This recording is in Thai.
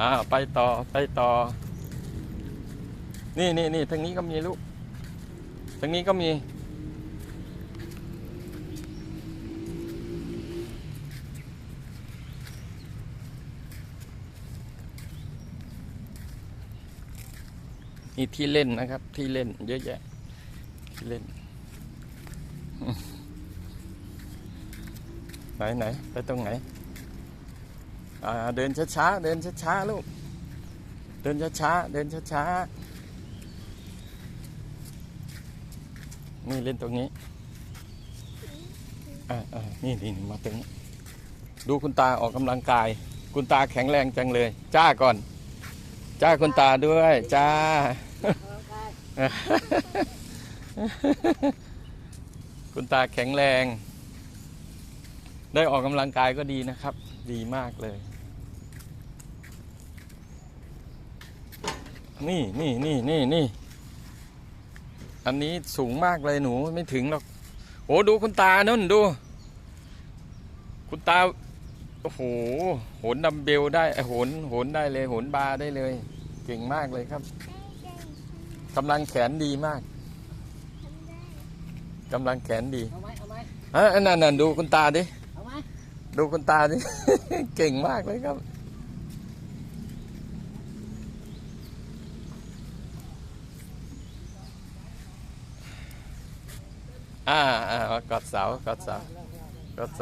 อ่าไปต่อไปต่อ นี่นี่นี่ทางนี้ก็มีลูกทางนี้ก็มีมีที่เล่นนะครับ ที่เล่น เยอะแยะ ที่เล่น ไหนไหนไปตรงไหน เดินช้าๆ เดินช้าๆ ลูก เดินช้าๆ เดินช้าๆ นี่เล่นตรงนี้อ่าอ่านี่นี่มาตรงนี้ ดูคุณตาออกกำลังกาย คุณตาแข็งแรงจังเลย จ้าก่อน จ้าคุณตาด้วย จ้า คุณตาแข็งแรง ได้ออกกำลังกายก็ดีนะครับ ดีมากเลย นี่นี่นี่นี่นี่อันนี้สูงมากเลยหนูไม่ถึงหรอก โอ้ดูคุณตานุ่นดู คุณตา โอ้โหโหนดัมเบลได้เอ้ยโหนโหนได้เลยโหนบาร์ได้เลย เก่งมากเลยครับกำลังแขนดีมากกำลังแขนดีเอาไหมเอาไหมฮะอันนั่นน่ะดูคุณตาดิเอาไหมดูคุณตาดิ เก่งมากเลยครับ อ่าอ่ากอดเสากอดเสากอดเสา